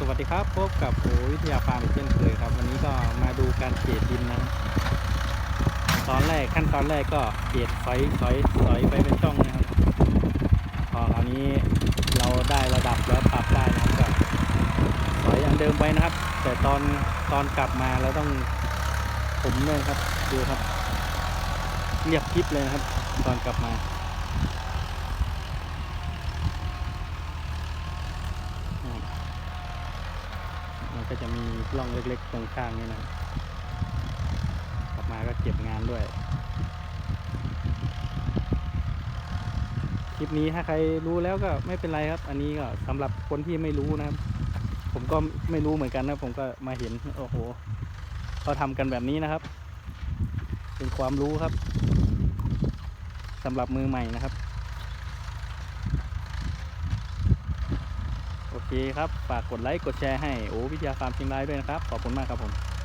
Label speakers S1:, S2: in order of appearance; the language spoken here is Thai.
S1: สวัสดีครับพบกับโอวิทยาฟาร์มเช่นเคยครับ วันนี้ก็มาดูการเกรดดินนะตอนแรกขั้นตอนแรกก็เกรดสอยสอยสอยไปเป็นช่องนะครับพอคราวนี้เราได้ระดับแล้วปรับได้นะครับก็สอยอย่างเดิมไปนะครับ แต่ตอนตอนกลับมาเราต้องผมเนี่ยครับดูครับเรียบคลิปเลยครับ ตอนกลับมา ก็จะมีร่องเล็กๆตรงข้างนี่นะกลับมาก็เก็บงานด้วย คลิปนี้ถ้าใครรู้แล้วก็ไม่เป็นไรครับ อันนี้ก็สำหรับคนที่ไม่รู้นะครับ ผมก็ไม่รู้เหมือนกันนะ ผมก็มาเห็นโอ้โหเขาทำกันแบบนี้นะครับ เป็นความรู้ครับสำหรับมือใหม่นะครับ โอ เคครับ ฝากกดไลค์ กดแชร์ให้ โอ้วิทยาฟาร์มเชียงรายด้วยนะครับ ขอบคุณมากครับผม